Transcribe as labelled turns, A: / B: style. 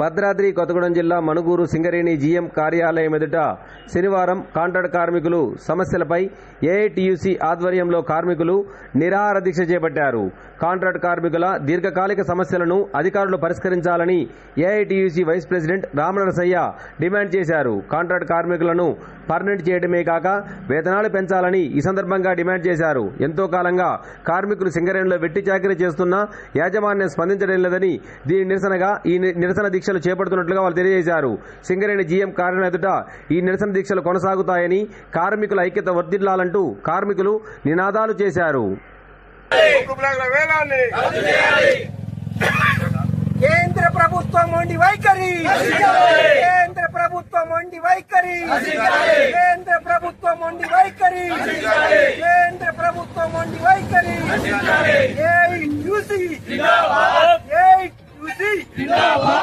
A: భద్రాద్రి కొత్తగూడెం జిల్లా మణుగూరు సింగరేణి జీఎం కార్యాలయం ఎదుట శనివారం కాంట్రాక్ట్ కార్మికులు సమస్యలపై ఏఐటియుసి ఆధ్వర్యంలో కార్మికులు నిరాహార దీక్ష చేపట్టారు. కాంట్రాక్ట్ కార్మికుల దీర్ఘకాలిక సమస్యలను అధికారులు పరిష్కరించాలని AITUC vice president Ramanarasayya demand చేశారు. కాంట్రాక్ట్ కార్మికులను పర్మనెంట్ చేయడమే కాక వేతనాలు పెంచాలని ఈ సందర్భంగా డిమాండ్ చేశారు. ఎంతో కాలంగా కార్మికులు సింగరేణిలో వెట్టి చాకరీ చేస్తున్నా యాజమాన్యం స్పందించడం లేదని దీని నిరసనగా ఈ నిరసన దీక్షలు చేపడుతున్నట్లుగా వాళ్ళు తెలియజేశారు. సింగరేణి జీఎం కార్యాలయం ఎదుట ఈ నిరసన దీక్షలు కొనసాగుతాయని కార్మికుల ఐక్యత వర్ధిల్లాలంటూ కార్మికులు నినాదాలు చేశారు.
B: కేంద్ర ప్రభుత్వం ఉండి వైఖరి. కేంద్ర ప్రభుత్వం ఉండి వైఖరి. కేంద్ర ప్రభుత్వం ఉండి వైఖరి. కేంద్ర ప్రభుత్వం ఉండి వైఖరి. AI UC.